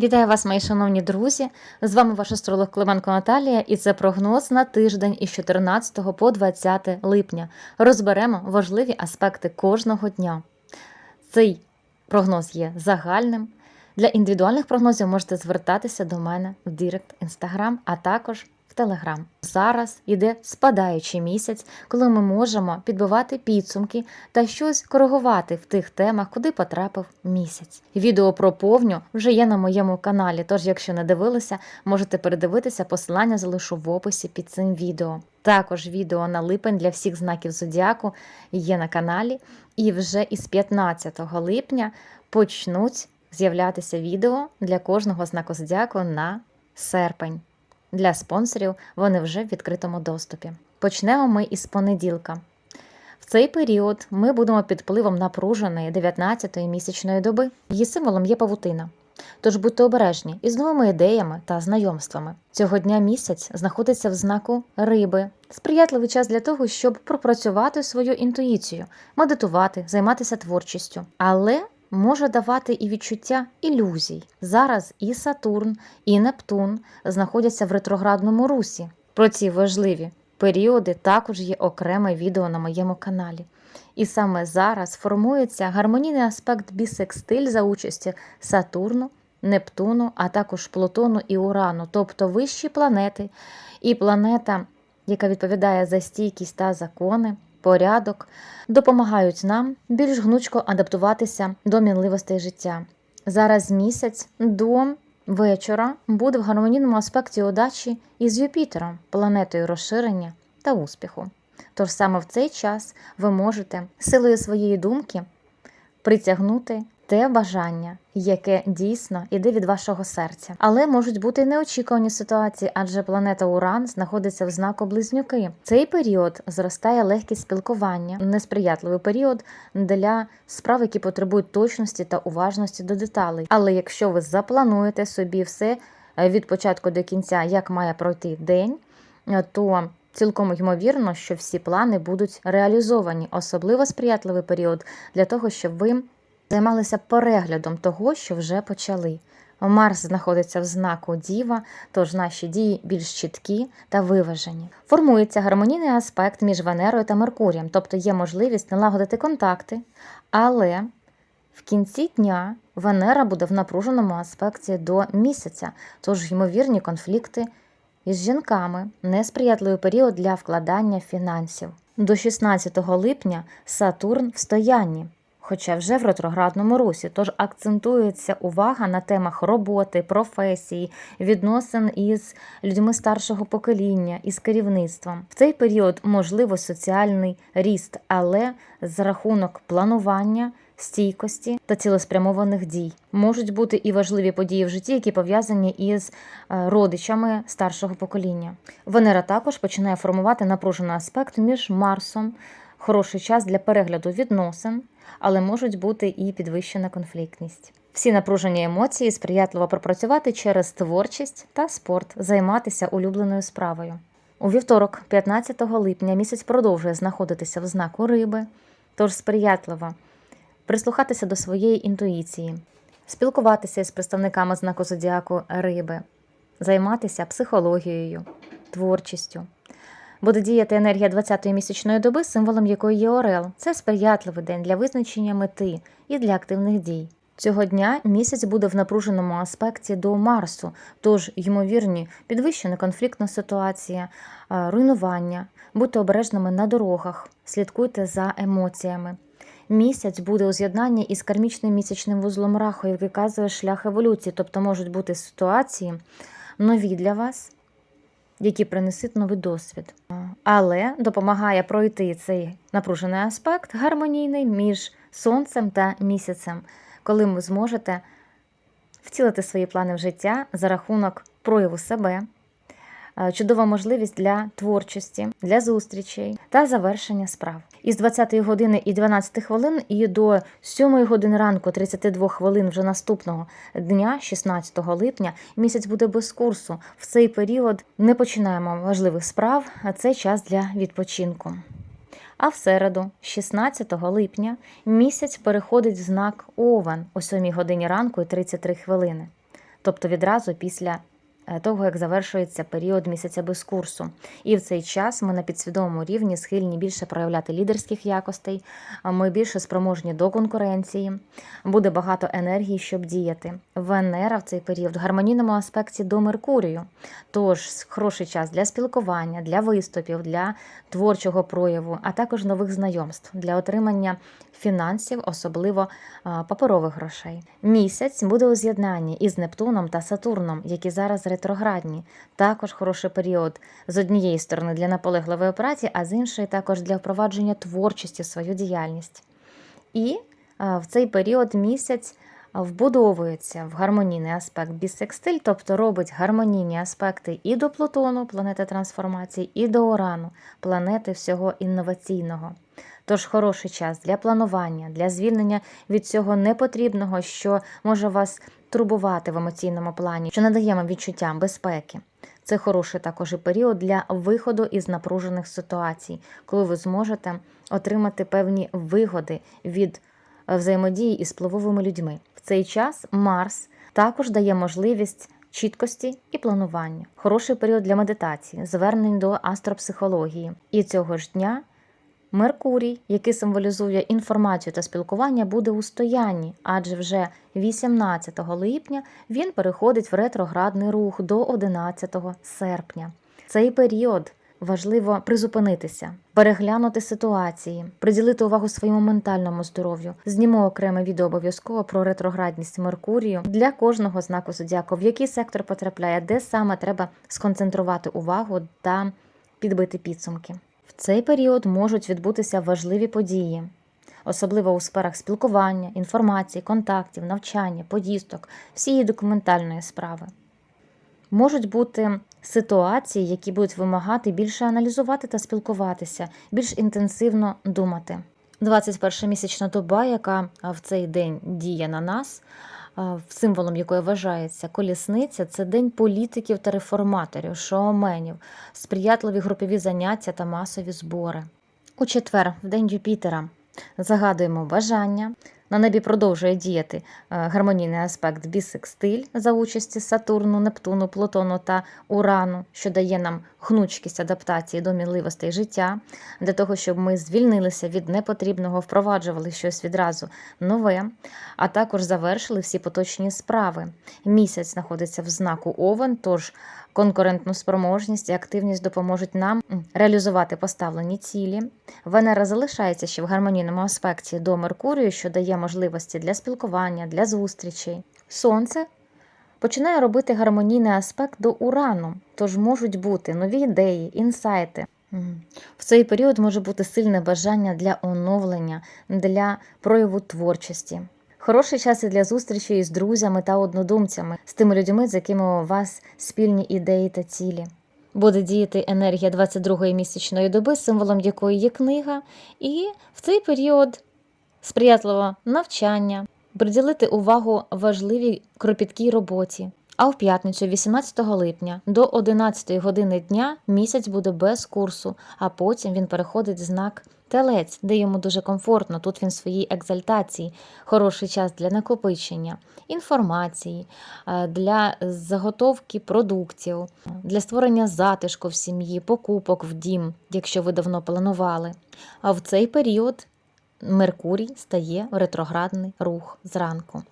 Вітаю вас, мої шановні друзі! З вами ваш астролог Клименко Наталія, і це прогноз на тиждень із 14 по 20 липня. Розберемо важливі аспекти кожного дня. Цей прогноз є загальним. Для індивідуальних прогнозів можете звертатися до мене в Директ Інстаграм, а також Телеграм. Зараз іде спадаючий місяць, коли ми можемо підбивати підсумки та щось коригувати в тих темах, куди потрапив місяць. Відео про повню вже є на моєму каналі. Тож, якщо не дивилися, можете передивитися. Посилання залишу в описі під цим відео. Також відео на липень для всіх знаків зодіаку є на каналі, і вже із 15 липня почнуть з'являтися відео для кожного знаку зодіаку на серпень. Для спонсорів вони вже в відкритому доступі. Почнемо ми із понеділка. В цей період ми будемо під впливом напруженої 19-ї місячної доби. Її символом є павутина. Тож будьте обережні із новими ідеями та знайомствами. Цього дня місяць знаходиться в знаку риби. Сприятливий час для того, щоб пропрацювати свою інтуїцію, медитувати, займатися творчістю. Але може давати і відчуття ілюзій. Зараз і Сатурн, і Нептун знаходяться в ретроградному русі. Про ці важливі періоди також є окреме відео на моєму каналі. І саме зараз формується гармонійний аспект бісекстиль за участі Сатурну, Нептуну, а також Плутону і Урану, тобто вищі планети, і планета, яка відповідає за стійкість та закони, порядок, допомагають нам більш гнучко адаптуватися до мінливостей життя. Зараз місяць до вечора буде в гармонійному аспекті удачі із Юпітером, планетою розширення та успіху. Тож саме в цей час ви можете силою своєї думки притягнути те бажання, яке дійсно іде від вашого серця. Але можуть бути неочікувані ситуації, адже планета Уран знаходиться в знаку близнюки. Цей період зростає легкість спілкування, несприятливий період для справ, які потребують точності та уважності до деталей. Але якщо ви заплануєте собі все від початку до кінця, як має пройти день, то Цілком ймовірно, що всі плани будуть реалізовані, особливо сприятливий період для того, щоб ви займалися переглядом того, що вже почали. Марс знаходиться в знаку Діва, тож наші дії більш чіткі та виважені. Формується гармонійний аспект між Венерою та Меркурієм, тобто є можливість налагодити контакти, але в кінці дня Венера буде в напруженому аспекті до місяця, тож ймовірні конфлікти із жінками, несприятливий період для вкладання фінансів. До 16 липня Сатурн в стоянні, хоча вже в ретроградному русі, тож акцентується увага на темах роботи, професії, відносин із людьми старшого покоління, із керівництвом. В цей період можливо соціальний ріст, але за рахунок планування. Стійкості та цілеспрямованих дій можуть бути і важливі події в житті, які пов'язані із е, родичами старшого покоління. Венера також починає формувати напружений аспект між Марсом, хороший час для перегляду відносин, але можуть бути і підвищена конфліктність. Всі напружені емоції сприятливо пропрацювати через творчість та спорт, займатися улюбленою справою. У вівторок, 15 липня, місяць продовжує знаходитися в знаку риби, тож сприятливо прислухатися до своєї інтуїції, спілкуватися з представниками знаку зодіаку риби, займатися психологією, творчістю. Буде діяти енергія 20-ї місячної доби, символом якої є Орел. Це сприятливий день для визначення мети і для активних дій. Цього дня місяць буде в напруженому аспекті до Марсу, тож, ймовірні, підвищена конфліктна ситуація, е, руйнування. Будьте обережними на дорогах, слідкуйте за емоціями. Місяць буде у з'єднанні із кармічним місячним вузлом раху, який вказує шлях еволюції, тобто можуть бути ситуації нові для вас, які принесуть новий досвід. Але допомагає пройти цей напружений аспект гармонійний між сонцем та місяцем, коли ви зможете втілити свої плани в життя за рахунок прояву себе. Е, Чудова можливість для творчості, для зустрічей та завершення справ. Із 20 години і 12 хвилин і до 7 години ранку 32 хвилин вже наступного дня, 16 липня, місяць буде без курсу. В цей період не починаємо важливих справ, а це час для відпочинку. А в середу, 16 липня, місяць переходить в знак Овен о 7 годині ранку і 33 хвилини. тобто відразу після того, як завершується період місяця без курсу. І в цей час ми на підсвідомому рівні схильні більше проявляти лідерських якостей, ми більше спроможні до конкуренції, буде багато енергії, щоб діяти. Венера в цей період в гармонійному аспекті до Меркурію. Тож хороший час для спілкування, для виступів, для творчого прояву, а також нових знайомств для отримання фінансів, особливо паперових грошей. Місяць буде у з'єднанні із Нептуном та Сатурном, які зараз ретроградні. Також хороший період з однієї сторони для наполегливої праці, а з іншої також для впровадження творчості в свою діяльність. І в цей період місяць вбудовується в гармонійний аспект бісекстиль, тобто робить гармонійні аспекти і до Плутону, планети трансформації, і до Урану, планети всього інноваційного. Тож хороший час для планування, для звільнення від цього непотрібного, що може вас турбувати в емоційному плані, що надає вам відчуття безпеки. Це хороший також і період для виходу із напружених ситуацій, коли ви зможете отримати певні вигоди від е, взаємодії із впливовими людьми. В цей час Марс також дає можливість чіткості і планування. Хороший період для медитації, звернень до астропсихології. І цього ж дня Меркурій, який символізує інформацію та спілкування, буде у стоянні, адже вже 18 липня він переходить в ретроградний рух до 11 серпня. Цей період важливо призупинитися, переглянути ситуації, приділити увагу своєму ментальному здоров'ю. Зніму окреме відео обов'язково про ретроградність Меркурію для кожного знаку зодіаку, в який сектор потрапляє, де саме треба сконцентрувати увагу та підбити підсумки. В цей період можуть відбутися важливі події, особливо у сферах спілкування, інформації, контактів, навчання, поїздок, всієї документальної справи. Можуть бути ситуації, які будуть вимагати більше аналізувати та спілкуватися, більш інтенсивно думати. 21 місячна доба, яка в цей день діє на нас, символом якої вважається колісниця, це день політиків та реформаторів, шоуменів, сприятливі групові заняття та масові збори. У четвер, в день Юпітера, загадуємо бажання. На небі продовжує діяти е, гармонійний аспект бісекстиль за участі Сатурну, Нептуну, Плутону та Урану, що дає нам гнучкість адаптації до мінливостей життя, для того, щоб ми звільнилися від непотрібного, впроваджували щось відразу нове, а також завершили всі поточні справи. Місяць знаходиться в знаку Овен, тож конкурентну спроможність і активність допоможуть нам реалізувати поставлені цілі. Венера залишається ще в гармонійному аспекті до Меркурію, що дає можливості для спілкування, для зустрічей. Сонце починає робити гармонійний аспект до Урану, тож можуть бути нові ідеї, інсайти. В цей період може бути сильне бажання для оновлення, для прояву творчості. Хороший час і для зустрічі із друзями та однодумцями, з тими людьми, з якими у вас спільні ідеї та цілі. Буде діяти енергія 22-ї місячної доби, символом якої є книга, і в цей період сприятливо навчання, приділити увагу важливій кропіткій роботі. А в п'ятницю, 18 липня, до 11 години дня місяць буде без курсу, а потім він переходить в знак телець, де йому дуже комфортно. Тут він в своїй екзальтації, хороший час для накопичення, інформації, е, для заготовки продуктів, для створення затишку в сім'ї, покупок в дім, якщо ви давно планували. А в цей період Меркурій стає в ретроградний рух зранку.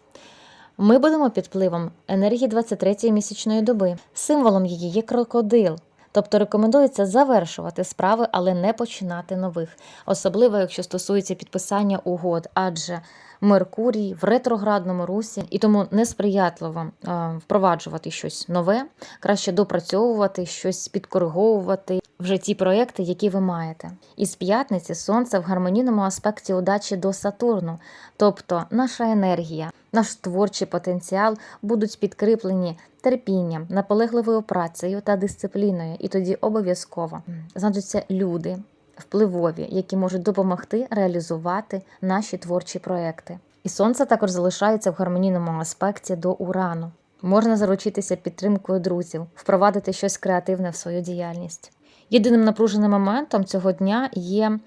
Ми будемо під впливом енергії 23-ї місячної доби. Символом її є крокодил. Тобто рекомендується завершувати справи, але не починати нових, особливо якщо стосується підписання угод, адже Меркурій в ретроградному русі, і тому несприятливо е, впроваджувати щось нове, краще допрацьовувати щось, підкориговувати вже ті проекти, які ви маєте. Із п'ятниці сонце в гармонійному аспекті удачі до Сатурну, тобто наша енергія, наш творчий потенціал будуть підкріплені терпінням, наполегливою працею та дисципліною, і тоді обов'язково знайдуться люди. Впливові, які можуть допомогти реалізувати наші творчі проекти. І сонце також залишається в гармонійному аспекті до урану. Можна заручитися підтримкою друзів, впровадити щось креативне в свою діяльність. Єдиним напруженим моментом цього дня є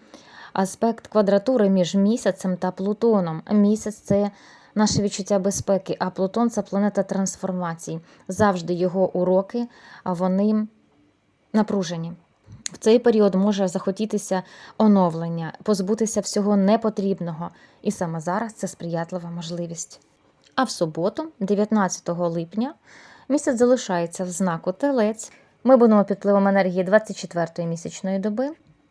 аспект квадратури між місяцем та Плутоном. Місяць це наше відчуття безпеки, а Плутон це планета трансформацій. Завжди його уроки, вони напружені. В цей період може захотітися оновлення, позбутися всього непотрібного, і саме зараз це сприятлива можливість. А в суботу, 19 липня, місяць залишається в знаку Телець. Ми будемо під впливом енергії 24-ї місячної доби.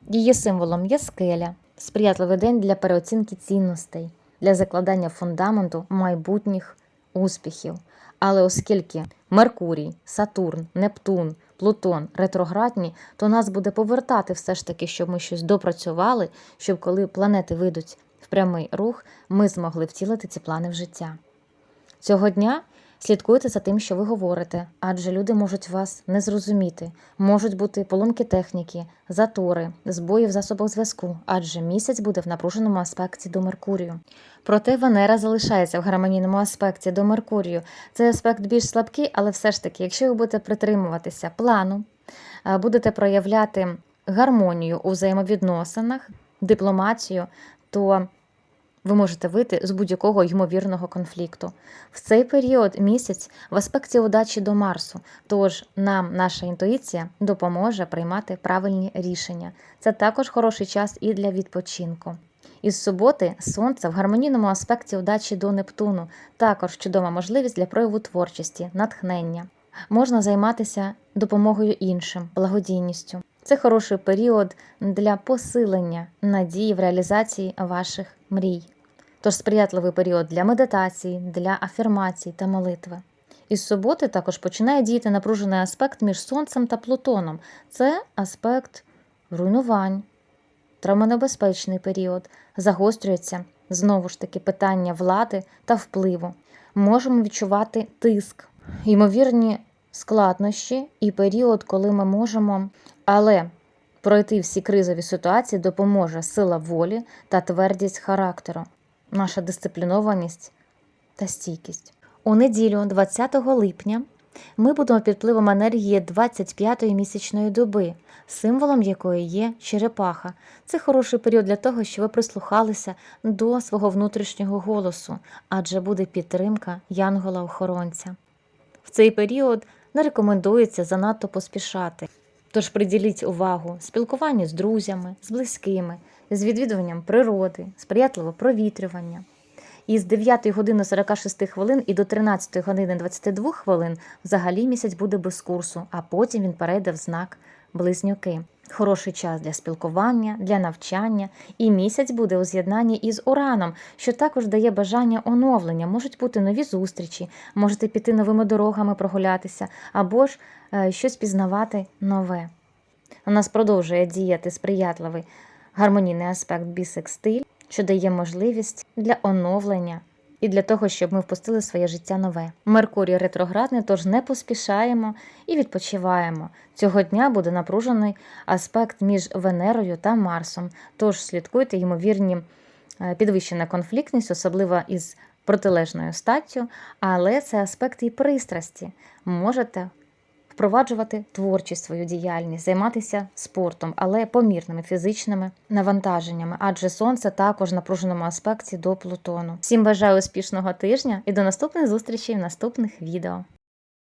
Її символом є скеля, сприятливий день для переоцінки цінностей, для закладання фундаменту майбутніх успіхів. Але оскільки Меркурій, Сатурн, Нептун, Плутон ретроградні, то нас буде повертати все ж таки, щоб ми щось допрацювали, щоб коли планети вийдуть в прямий рух, ми змогли втілити ці плани в життя. Цього дня слідкуйте за тим, що ви говорите, адже люди можуть вас не зрозуміти, можуть бути поломки техніки, затори, збої в засобах зв'язку, адже місяць буде в напруженому аспекті до Меркурію. Проте Венера залишається в гармонійному аспекті до Меркурію. Цей аспект більш слабкий, але все ж таки, якщо ви будете притримуватися плану, будете проявляти гармонію у взаємовідносинах, дипломатію, то ви можете вийти з будь-якого ймовірного конфлікту. В цей період місяць в аспекті удачі до Марсу, тож нам наша інтуїція допоможе приймати правильні рішення. Це також хороший час і для відпочинку. Із суботи сонце в гармонійному аспекті удачі до Нептуну, також чудова можливість для прояву творчості, натхнення. Можна займатися допомогою іншим, благодійністю. Це хороший період для посилення надії в реалізації ваших мрій. Тож сприятливий період для медитації, для афірмацій та молитви. Із суботи також починає діяти напружений аспект між Сонцем та Плутоном. Це аспект руйнувань, травмонебезпечний період, загострюється знову ж таки питання влади та впливу. Можемо відчувати тиск, ймовірні складнощі і період, коли ми можемо, але пройти всі кризові ситуації допоможе сила волі та твердість характеру, наша дисциплінованість та стійкість. У неділю, 20 липня, ми будемо під впливом енергії 25-ї місячної доби, символом якої є черепаха. Це хороший період для того, щоб ви прислухалися до свого внутрішнього голосу, адже буде підтримка янгола-охоронця. В цей період не рекомендується занадто поспішати. Тож приділіть увагу спілкуванню з друзями, з близькими, з відвідуванням природи, сприятливо провітрювання. І з 9 години 46 хвилин і до 13 години 22 хвилин взагалі місяць буде без курсу, а потім він перейде в знак близнюки. Хороший час для спілкування, для навчання, і місяць буде у з'єднанні із ураном, що також дає бажання оновлення. Можуть бути нові зустрічі, можете піти новими дорогами прогулятися, або ж е, щось пізнавати нове. У нас продовжує діяти сприятливий гармонійний аспект бісекстиль, що дає можливість для оновлення і для того, щоб ми впустили своє життя нове. Меркурій ретроградний, тож не поспішаємо і відпочиваємо. Цього дня буде напружений аспект між Венерою та Марсом. Тож слідкуйте ймовірні е, підвищена конфліктність, особливо із протилежною статтю, але це аспект і пристрасті. Можете впроваджувати творчість свою діяльність, займатися спортом, але помірними фізичними навантаженнями, адже сонце також в напруженому аспекті до Плутону. Всім бажаю успішного тижня і до наступних зустрічей в наступних відео.